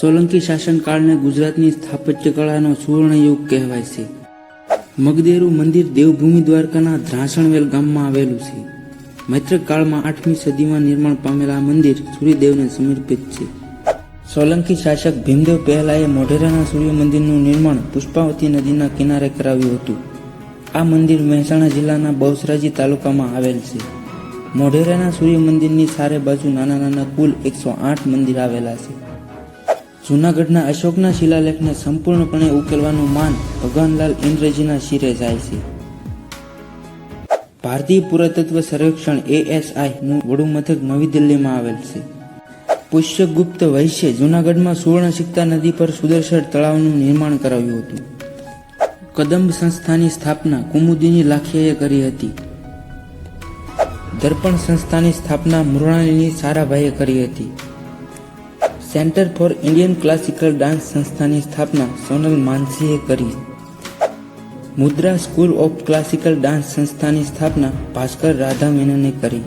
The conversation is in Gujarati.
સોલંકી શાસનકાળને ગુજરાતની સ્થાપત્ય કળાનો સુવર્ણ યુગ કહેવાય છે. મગદેરુ મંદિર દેવભૂમિ દ્વારકાના ધ્રાસણવેલ ગામમાં આવેલું છે. મૈત્રક કાળમાં આઠમી સદીમાં નિર્માણ પામેલા આ મંદિર સૂર્યદેવને સમર્પિત છે. સોલંકી શાસક ભીમદેવ પહેલાએ મોઢેરાના સૂર્ય મંદિરનું નિર્માણ પુષ્પાવતી નદીના કિનારે કરાવ્યું હતું. આ મંદિર મહેસાણા જિલ્લાના બહુસરાજી તાલુકામાં આવેલ છે. મોઢેરાના સૂર્ય મંદિરની સારે બાજુ નાના નાના કુલ એકસો આઠ મંદિર આવેલા છે. જૂનાગઢના અશોકના શિલાલેખને સંપૂર્ણપણે ઉકેલવાનું માન ભગવાનલાલ ઇન્દ્રજીના શિરે જાય છે. ભારતીય પુરાતત્વ સર્વેક્ષણ એએસઆઈ નું વડું મથક નવી દિલ્હીમાં આવેલ છે. પુષ્યગુપ્ત વૈશ્ય જૂનાગઢમાં સુવર્ણ સિક્તા નદી પર સુદર્શન તળાવનું નિર્માણ કરાવ્યું હતું. કદંબ સંસ્થાની સ્થાપના કુમુદીની લાખિયાએ કરી હતી. દર્પણ સંસ્થાની સ્થાપના મૃણાલિની સારાભાઈએ કરી હતી. Centre for Indian classical dance સંસ્થાની સ્થાપના સોનલ માનસીએ કરી. Mudra school of classical dance સંસ્થાની સ્થાપના ભાસ્કર રાધા મેનને કરી.